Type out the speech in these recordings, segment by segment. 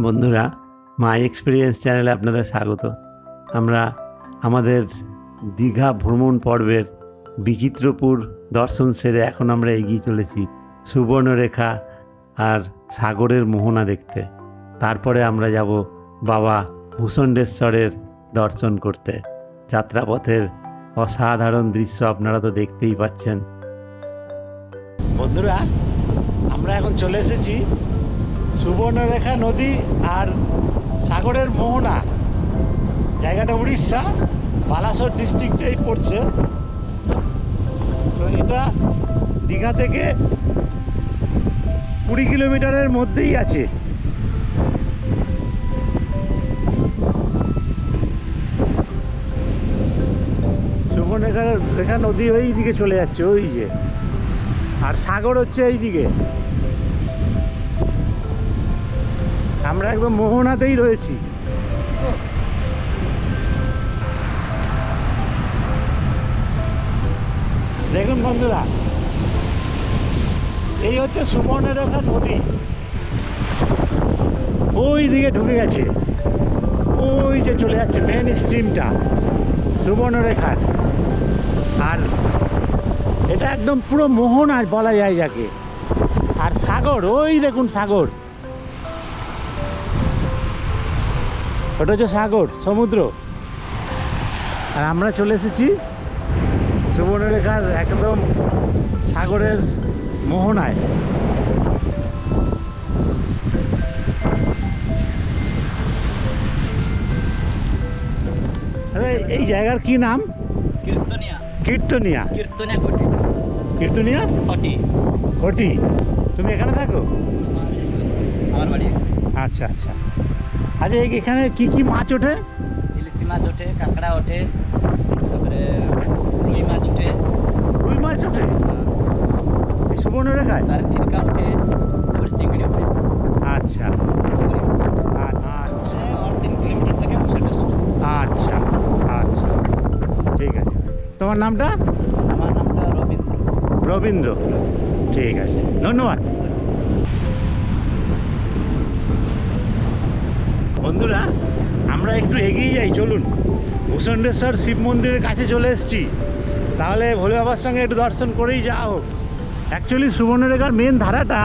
বন্ধুরা মাই এক্সপিরিয়েন্স চ্যানেলে আপনাদের স্বাগত। আমরা আমাদের দীঘা ভ্রমণ পর্বের বিচিত্রপুর দর্শন সেরে এখন আমরা এগিয়ে চলেছি সুবর্ণরেখা আর সাগরের মোহনা দেখতে। তারপরে আমরা যাব বাবা ভূষণ্ডেশ্বরের দর্শন করতে। যাত্রাপথের অসাধারণ দৃশ্য আপনারা তো দেখতেই পাচ্ছেন। বন্ধুরা, আমরা এখন চলে এসেছি সুবর্ণরেখা নদী আর সাগরের মোহনা। জায়গাটা উড়িষ্যা, বালাসোর ডিস্ট্রিক্টেই পড়ছে। তো এটা দীঘা থেকে কুড়ি কিলোমিটারের মধ্যেই আছে। সুবর্ণরেখা রেখা নদী ওই দিকে চলে যাচ্ছে, ওই যে। আর সাগর হচ্ছে এই দিকে আমরা একদম মোহনাতেই রয়েছি। দেখুন বন্ধুরা, এই হচ্ছে সুবর্ণরেখা নদী। ওই দিকে ঢুকে গেছে। ওই যে চলে যাচ্ছে মেন স্ট্রিমটা সুবর্ণরেখার আর এটা একদম পুরো মোহনা বলা যায় যাকে। আর সাগর, ওই দেখুন সাগর। ওটা হচ্ছে সাগর সমুদ্র। আর আমরা চলে এসেছি সুবর্ণরেখার একদম সাগরের মোহনায়। আরে এই জায়গার কি নাম? কীর্তনিয়া। কীর্তনিয়া। কীর্তনিয়া কীর্তনিয়া? খটি ঘটি। তুমি এখানে থাকো? আমার বাড়ি। আচ্ছা আচ্ছা। আচ্ছা এখানে কি কি মাছ ওঠে? ইলিশি মাছ ওঠে কাঁকড়া ওঠে তারপরে রুই মাছ ওঠে। রুই মাছ ওঠে? এই সুবর্ণরেখায় তার ফিরকা ওঠে তারপরে চিংড়ি ওঠে। আচ্ছা। আচ্ছা। আর থেকে আচ্ছা। আচ্ছা। ঠিক আছে। তোমার নামটা? আমার নামটা রবীন্দ্র। রবীন্দ্র। ঠিক আছে। ধন্যবাদ। বন্ধুরা, আমরা একটু এগিয়ে যাই, চলুন। ভূষণ্ডেশ্বর শিব মন্দিরের কাছে চলে এসেছি। তাহলে ভোলে বাবার সঙ্গে একটু দর্শন করেই যাওয়া হোক। অ্যাকচুয়ালি সুবর্ণরেখার মেন ধারাটা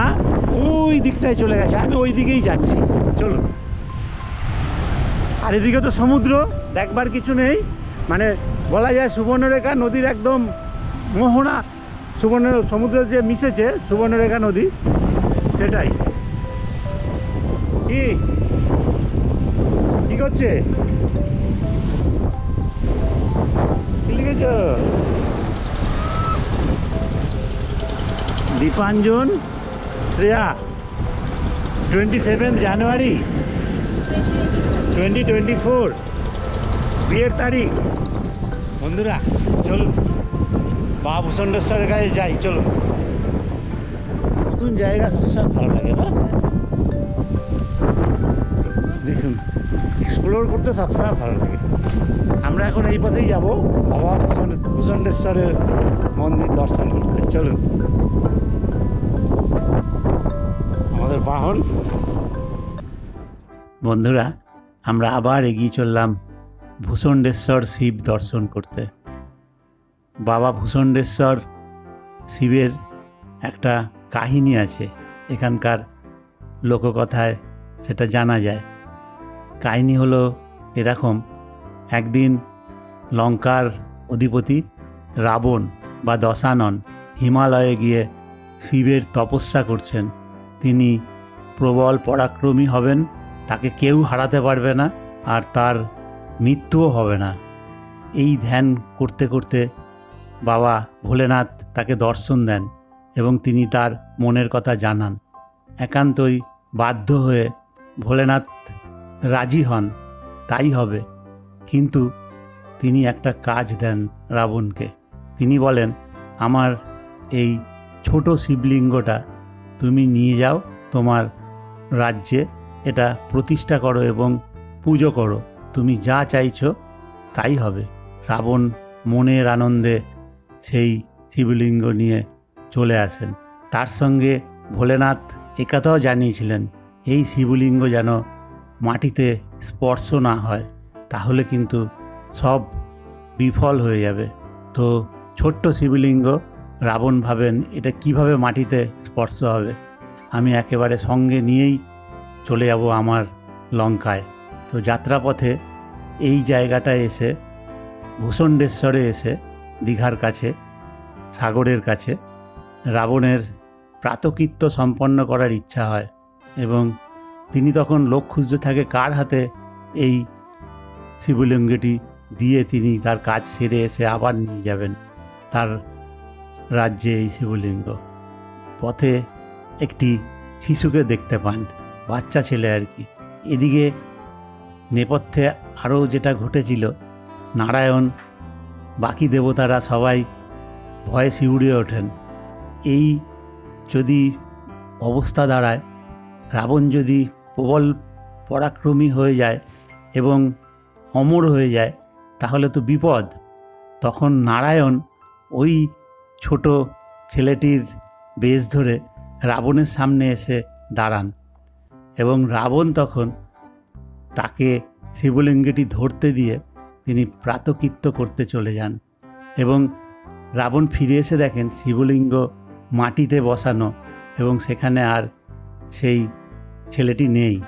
ওই দিকটায় চলে গেছে। আমি ওই দিকেই যাচ্ছি। চলুন। আর এদিকে তো সমুদ্র, দেখবার কিছু নেই। মানে বলা যায় সুবর্ণরেখা নদীর একদম মোহনা। সুবর্ণ সমুদ্র যে মিশেছে সুবর্ণরেখা নদী, সেটাই। কি? করছে Dipanjan, Shreya twenty seven January twenty twenty four বিয়ের তারিখ। বন্ধুরা, চলুন। বা ভূষণ্ডেশ্বরের কাছে যাই, চলুন। নতুন জায়গা সবসময় ভালো এক্সপ্লোর করতে সবসময় ভালো লাগে। আমরা এখন এই পথেই যাব। বাবা ভূষণ- ভূষণ্ডেশ্বরের মন্দির দর্শন করতে। চলুন। আমাদের বাহন। বন্ধুরা, আমরা আবার এগিয়ে চললাম ভূষণ্ডেশ্বর শিব দর্শন করতে। বাবা ভূষণ্ডেশ্বর শিবের একটা কাহিনী আছে। এখানকার লোককথায় সেটা জানা যায়। কাহিনী হলো এরকম। একদিন লঙ্কার অধিপতি রাবণ বা দশানন হিমালয়ে গিয়ে শিবের তপস্যা করছেন। তিনি প্রবল পরাক্রমী হবেন, তাকে কেউ হারাতে পারবে না আর তার মৃত্যুও হবে না। এই ধ্যান করতে করতে বাবা ভোলেনাথ তাকে দর্শন দেন এবং তিনি তার মনের কথা জানান। একান্তই বাধ্য হয়ে ভোলেনাথ রাজি হন, তাই হবে। কিন্তু তিনি একটা কাজ দেন রাবণকে। তিনি বলেন, আমার এই ছোট শিবলিঙ্গটা তুমি নিয়ে যাও, তোমার রাজ্যে এটা প্রতিষ্ঠা করো এবং পুজো করো। তুমি যা চাইছো তাই হবে। রাবণ মনের আনন্দে সেই শিবলিঙ্গ নিয়ে চলে আসেন। তার সঙ্গে ভোলেনাথ একথাও জানিয়েছিলেন, এই শিবলিঙ্গ যেন মাটিতে স্পর্শ না হয়, তাহলে কিন্তু সব বিফল হয়ে যাবে। তো ছোট্ট শিবলিঙ্গ রাবণ ভাবেন, এটা কীভাবে মাটিতে স্পর্শ হবে? আমি একেবারে সঙ্গে নিয়েই চলে যাব আমার লঙ্কায়। তো যাত্রাপথে এই জায়গাটায় এসে ভূষণ্ডেশ্বরে এসে, দীঘার কাছে, সাগরের কাছে, রাবণের প্রাতকৃত্য সম্পন্ন করার ইচ্ছা হয় এবং তিনি তখন লোক খুঁজতে থাকে কার হাতে এই শিবলিঙ্গটি দিয়ে তিনি তার কাজ সেরে এসে আবার নিয়ে যাবেন তার রাজ্যে এই শিবলিঙ্গ। পথে একটি শিশুকে দেখতে পান, বাচ্চা ছেলে আর কি। এদিকে নেপথ্যে আরও যেটা ঘটেছিল, নারায়ণ, বাকি দেবতারা সবাই ভয়ে শিউড়ে ওঠেন। এই যদি অবস্থা দাঁড়ায়, রাবণ যদি প্রবল পরাক্রমী হয়ে যায় এবং অমর হয়ে যায়, তাহলে তো বিপদ। তখন নারায়ণ ওই ছোট ছেলেটির বেশ ধরে রাবণের সামনে এসে দাঁড়ান এবং রাবণ তখন তাকে শিবলিঙ্গটি ধরতে দিয়ে তিনি প্রাতকৃত্য করতে চলে যান এবং রাবণ ফিরে এসে দেখেন শিবলিঙ্গ মাটিতে বসানো এবং সেখানে আর সেই ছেলেটি নেই।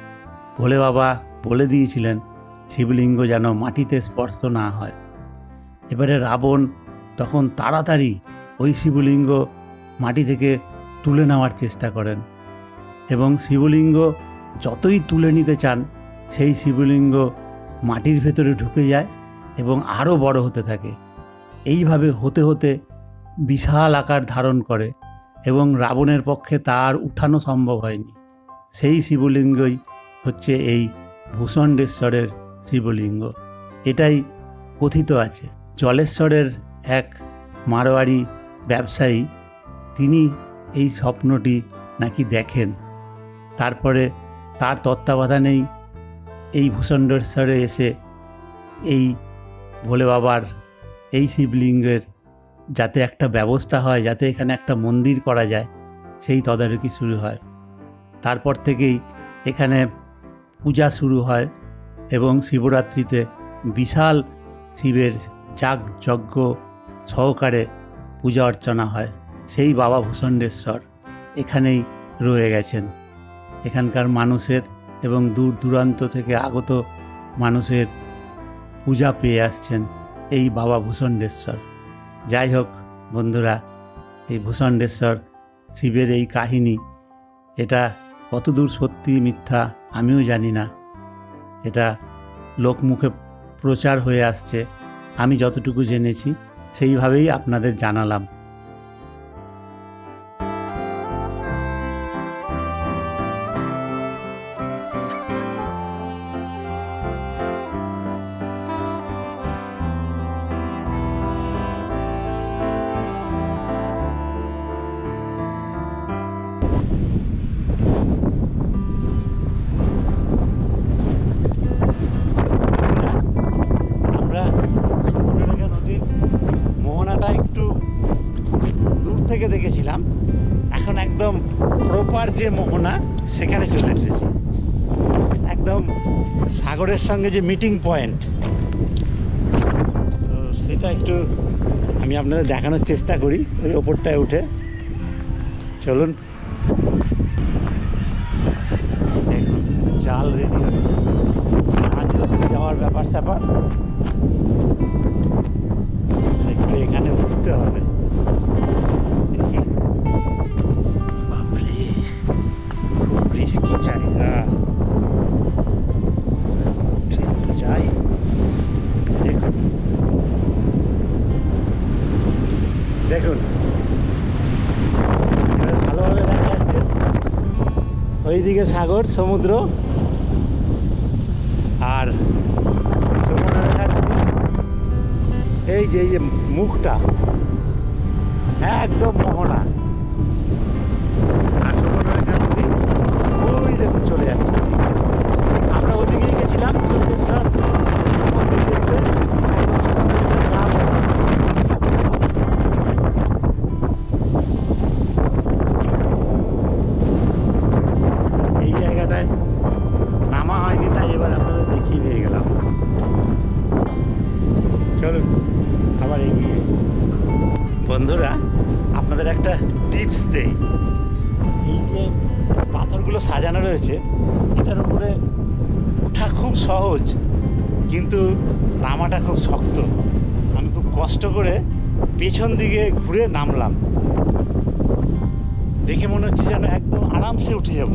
ভোলে বাবা বলে দিয়েছিলেন, শিবলিঙ্গ যেন মাটিতে স্পর্শ না হয়। এবারে রাবণ তখন তাড়াতাড়ি ওই শিবলিঙ্গ মাটি থেকে তুলে নেওয়ার চেষ্টা করেন এবং শিবলিঙ্গ যতই তুলে নিতে চান, সেই শিবলিঙ্গ মাটির ভেতরে ঢুকে যায় এবং আরও বড় হতে থাকে। এইভাবে হতে হতে বিশাল আকার ধারণ করে এবং রাবণের পক্ষে তার উঠানো সম্ভব হয়নি। সেই শিবলিঙ্গই হচ্ছে এই ভূষণ্ডেশ্বরের শিবলিঙ্গ। এটাই কথিত আছে। জলেশ্বরের এক মারোয়ারি ব্যবসায়ী, তিনি এই স্বপ্নটি নাকি দেখেন। তারপরে তার তত্ত্বাবধানেই এই ভূষণ্ডেশ্বরে এসে এই ভোলে বাবার এই শিবলিঙ্গের যাতে একটা ব্যবস্থা হয়, যাতে এখানে একটা মন্দির করা যায়, সেই তদারকি শুরু হয়। তারপর থেকেই এখানে পূজা শুরু হয় এবং শিবরাত্রিতে বিশাল শিবের যাগ যজ্ঞ সহকারে পূজা অর্চনা হয়। সেই বাবা ভূষণ্ডেশ্বর এখানেই রয়ে গেছেন। এখানকার মানুষের এবং দূর দূরান্ত থেকে আগত মানুষের পূজা পেয়ে আসছেন এই বাবা ভূষণ্ডেশ্বর যাই হোক বন্ধুরা, এই ভূষণ্ডেশ্বর শিবের এই কাহিনী, এটা কতদূর সত্যি মিথ্যা আমিও জানি না। এটা লোকমুখে প্রচার হয়ে আসছে, আমি যতটুকু জেনেছি, সেইভাবেই আপনাদের জানালাম। যে মোহনা, সেখানে চলে এসেছি। একদম সাগরের সঙ্গে যে মিটিং পয়েন্ট তো সেটা একটু আমি আপনাদের দেখানোর চেষ্টা করি, ওই ওপরটায় উঠে। চলুন। জাল রেডি হচ্ছে। যাওয়ার ব্যাপার স্যাপার ওইদিকে সাগর সমুদ্র। আর এই যে এই যে মুখটা একদম মোহনা। নামাটা খুব শক্ত। আমি খুব কষ্ট করে পেছন দিকে ঘুরে নামলাম। দেখে মনে হচ্ছে যেন একদম আরামসে উঠে যাব।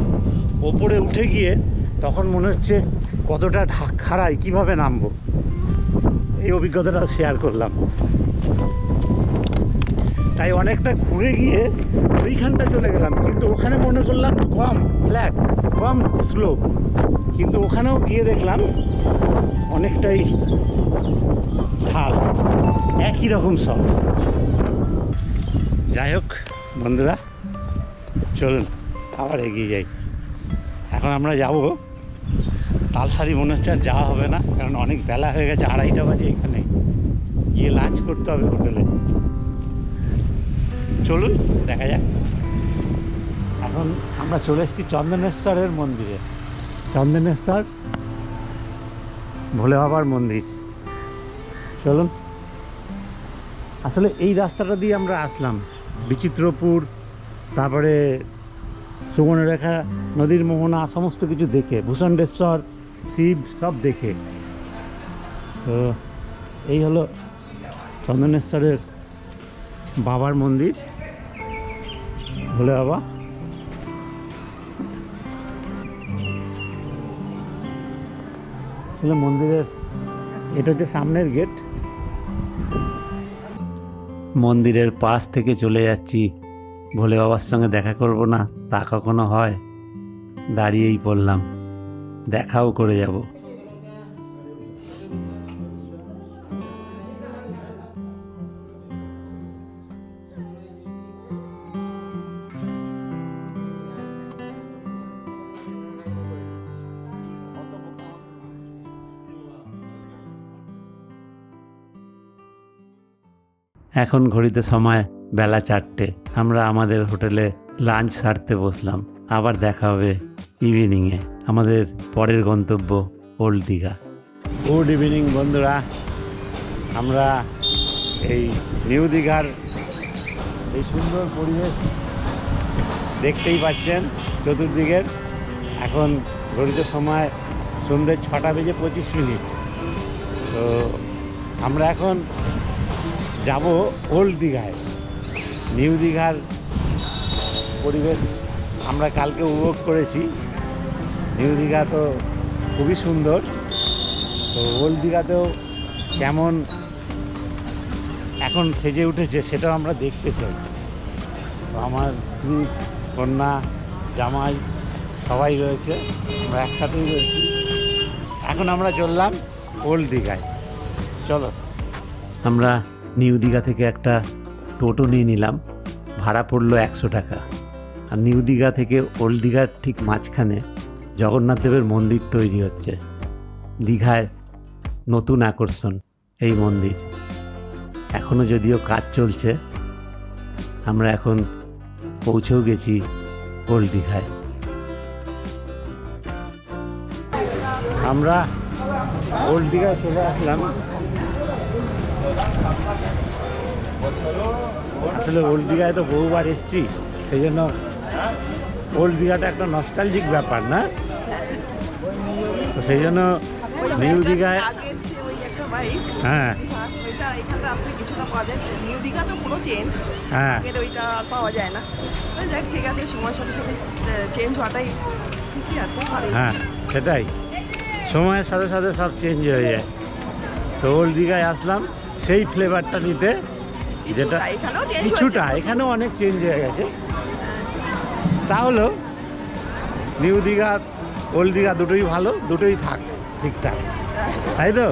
ওপরে উঠে গিয়ে তখন মনে হচ্ছে কতটা ঢাক খাড়াই, কীভাবে নামবো? এই অভিজ্ঞতাটা শেয়ার করলাম। তাই অনেকটা ঘুরে গিয়ে ওইখানটা চলে গেলাম। কিন্তু ওখানে মনে করলাম কম ফ্ল্যাট কম স্লো কিন্তু ওখানেও গিয়ে দেখলাম অনেকটাই ঢাল। একই রকম সব। যাই হোক, বন্ধুরা, চলুন, আবার এগিয়ে যাই। এখন আমরা যাব। তালসারি মনে হচ্ছে আর যাওয়া হবে না, কারণ অনেক বেলা হয়ে গেছে, আড়াইটা বাজে এখানে। গিয়ে লাঞ্চ করতে হবে হোটেলে। চলুন, দেখা যাক। এখন আমরা চলে এসেছি চন্দনেশ্বরের মন্দিরে। চন্দনেশ্বর ভোলে বাবার মন্দির। চলুন। আসলে এই রাস্তাটা দিয়ে আমরা আসলাম। বিচিত্রপুর, তারপরে সুবর্ণরেখা, নদীর মোহনা, সমস্ত কিছু দেখে। ভূষণ্ডেশ্বর শিব, সব দেখে। তো এই হলো চন্দনেশ্বরের বাবার মন্দির ভোলে বাবা আসলে মন্দিরের এটা হচ্ছে সামনের গেট মন্দিরের পাশ থেকে চলে যাচ্ছি। ভোলে বাবার সঙ্গে দেখা করব না, তা কখনো হয়? দাঁড়িয়েই পড়লাম। দেখাও করে যাব। এখন ঘড়িতে সময় বেলা চারটে। আমরা আমাদের হোটেলে লাঞ্চ সারতে বসলাম। আবার দেখা হবে ইভিনিংয়ে। আমাদের পরের গন্তব্য ওল্ড দীঘা। গুড ইভিনিং বন্ধুরা। আমরা এই নিউ দীঘার এই সুন্দর পরিবেশ দেখতেই পাচ্ছেন চতুর্দিকের। এখন ঘড়িতে সময় সন্ধ্যে ছটা বেজে পঁচিশ মিনিট। তো আমরা এখন যাব ওল্ড দীঘায়। নিউ দীঘার পরিবেশ আমরা কালকে উপভোগ করেছি। নিউ দীঘা তো খুবই সুন্দর। তো ওল্ড দীঘাতেও কেমন এখন সেজে উঠেছে সেটাও আমরা দেখতে চাই। তো আমার স্ত্রী, কন্যা, জামাই সবাই রয়েছে, আমরা একসাথেই রয়েছি। এখন আমরা চললাম ওল্ড দীঘায়। চলো। আমরা নিউ দীঘা থেকে একটা টোটো নিয়ে নিলাম। ভাড়া পড়ল একশো টাকা। আর নিউ দীঘা থেকে ওল্ড দীঘার ঠিক মাঝখানে জগন্নাথ দেবের মন্দির তৈরি হচ্ছে। দীঘায় নতুন আকর্ষণ এই মন্দির। এখনও যদিও কাজ চলছে, আমরা এখন পৌঁছেও গেছি ওল্ড দীঘায়। আমরা ওল্ড দীঘায় চলে আসলাম। আসলে ওল্ড দীঘায় তো বহুবার এসেছি, সেই জন্য ওল্ড দীঘাটা একটা নস্টালজিক ব্যাপার, না? সেই জন্য নিউ দীঘায় হ্যাঁ। হ্যাঁ। হ্যাঁ সেটাই। সময়ের সাথে সাথে সব চেঞ্জ হয়ে যায়। তো ওল্ড দীঘায় আসলাম, সেই ফ্লেভারটা নিতে যেটা কিছুটা, এখানেও অনেক চেঞ্জ হয়ে গেছে। তাহলেও নিউ দীঘা ওল্ড দীঘা দুটোই ভালো দুটোই থাক ঠিকঠাক। তাই তো?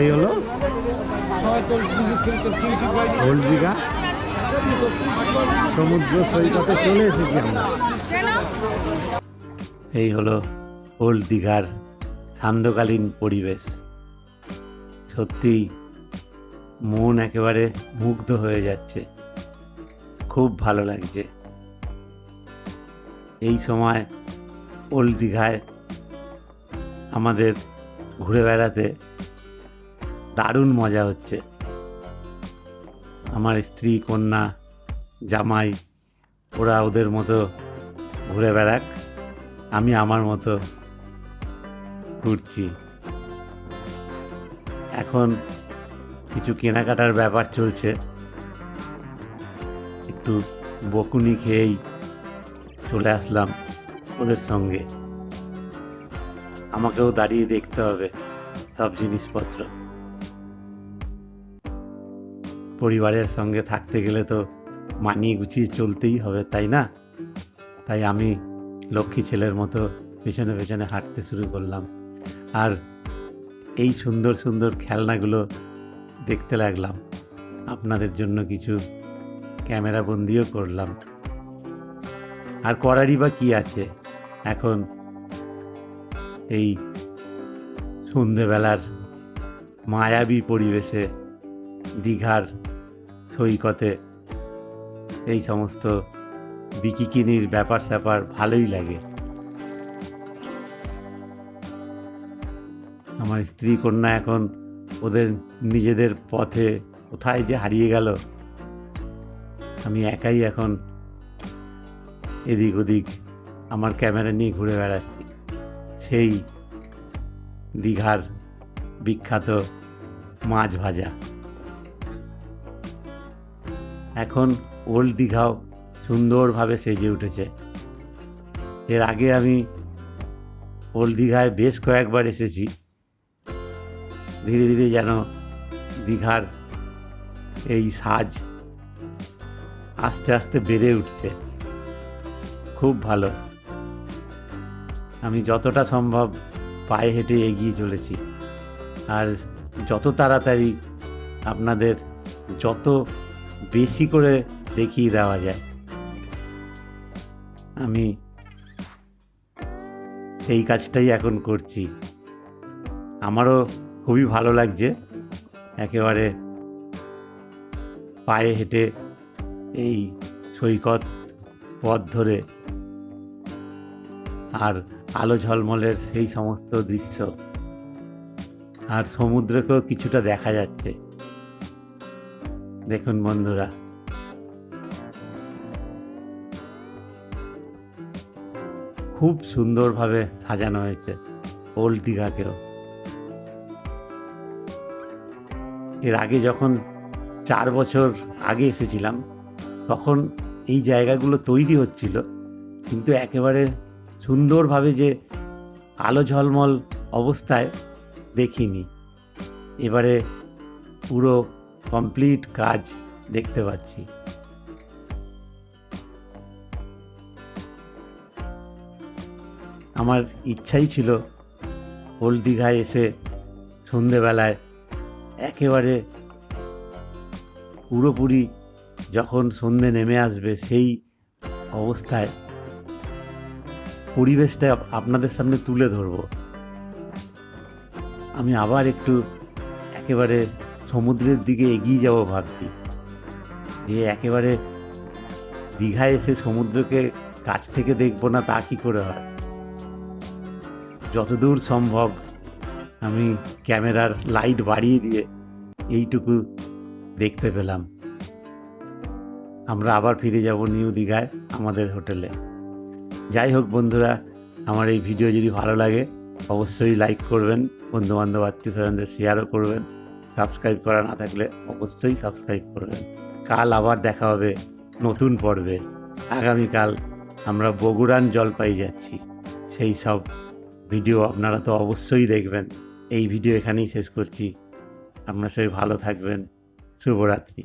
এই হলো ওল্ড দীঘা। সমুদ্র সৈকতে চলে এসেছি আমরা। এই হলো ওল্ড দীঘার সান্ধ্যকালীন পরিবেশ। সত্যি মন একেবারে মুগ্ধ হয়ে যাচ্ছে। খুব ভালো লাগছে। এই সময় ওল্ড দীঘায় আমাদের ঘুরে বেড়াতে দারুণ মজা হচ্ছে। আমার স্ত্রী, কন্যা, জামাই, ওরা ওদের মতো ঘুরে বেড়াক। আমি আমার মতো ঘুরছি। এখন কিছু কেনাকাটার ব্যাপার চলছে। একটু বকুনি খেয়েই চলে আসলাম ওদের সঙ্গে। আমাকেও দাঁড়িয়ে দেখতে হবে সব জিনিসপত্র। পরিবারের সঙ্গে থাকতে গেলে তো মানিয়ে গুছিয়ে চলতেই হবে, তাই না? তাই আমি লক্ষ্মী ছেলের মতো পেছনে পেছনে হাঁটতে শুরু করলাম। আর এই সুন্দর সুন্দর খেলনাগুলো দেখতে লাগলাম। আপনাদের জন্য কিছু ক্যামেরা বন্দিও করলাম। আর করারই বা কী আছে? এখন এই সন্ধেবেলার মায়াবী পরিবেশে দীঘার সৈকতে এই সমস্ত বিকিকিনির ব্যাপার স্যাপার ভালোই লাগে। আমার স্ত্রী কন্যা এখন ওদের নিজেদের পথে কোথায় যে হারিয়ে গেল, আমি একাই এখন এদিক ওদিক আমার ক্যামেরা নিয়ে ঘুরে বেড়াচ্ছি। সেই দীঘার বিখ্যাত মাছ ভাজা। এখন ওল্ড দীঘাও সুন্দরভাবে সেজে উঠেছে। এর আগে আমি ওল্ড দীঘায় বেশ কয়েকবার এসেছি। ধীরে ধীরে যেন দীঘার এই সাজ আস্তে আস্তে বেড়ে উঠছে। খুব ভালো। আমি যতটা সম্ভব পায়ে হেঁটে এগিয়ে চলেছি। আর যত তাড়াতাড়ি আপনাদের যত বেশি করে দেখিয়ে দেওয়া যায়, আমি সেই কাজটাই এখন করছি। আমারও খুবই ভালো লাগছে। একেবারে পায়ে হেঁটে এই সৈকত পথ ধরে আর আলো ঝলমলের সেই সমস্ত দৃশ্য। আর সমুদ্রকেও কিছুটা দেখা যাচ্ছে। দেখুন বন্ধুরা। খুব সুন্দরভাবে সাজানো হয়েছে ওল্ড দীঘাকেও এর আগে যখন চার বছর আগে এসেছিলাম, তখন এই জায়গাগুলো তৈরি হচ্ছিল, কিন্তু একেবারে সুন্দরভাবে যে আলো ঝলমল অবস্থায় দেখিনি। এবারে পুরো কমপ্লিট কাজ দেখতে পাচ্ছি। আমার ইচ্ছাই ছিল ওল্ড দীঘায় এসে সন্ধেবেলায় একেবারে পুরোপুরি যখন সন্ধে নেমে আসবে সেই অবস্থায় পরিবেশটা আপনাদের সামনে তুলে ধরব। আমি আবার একটু একেবারে সমুদ্রের দিকে এগিয়ে যাব ভাবছি, যে একেবারে দীঘায় এসে সমুদ্রকে কাছ থেকে দেখব না তা কী করে হয়। যতদূর সম্ভব আমি ক্যামেরার লাইট বাড়িয়ে দিয়ে এইটুকু দেখতে পেলাম। আমরা আবার ফিরে যাব নিউ দীঘায় আমাদের হোটেলে। যাই হোক বন্ধুরা, আমার এই ভিডিও যদি ভালো লাগে, অবশ্যই লাইক করবেন, বন্ধুবান্ধব আত্মীয় স্বজনদের শেয়ারও করবেন। সাবস্ক্রাইব করা না থাকলে অবশ্যই সাবস্ক্রাইব করবেন। কাল আবার দেখা হবে নতুন পর্বে। আগামীকাল আমরা বগুড়ান জলপাই যাচ্ছি। সেই সব ভিডিও আপনারা তো অবশ্যই দেখবেন। এই ভিডিও এখানেই শেষ করছি। আপনার সবাই ভালো থাকবেন। শুভরাত্রি।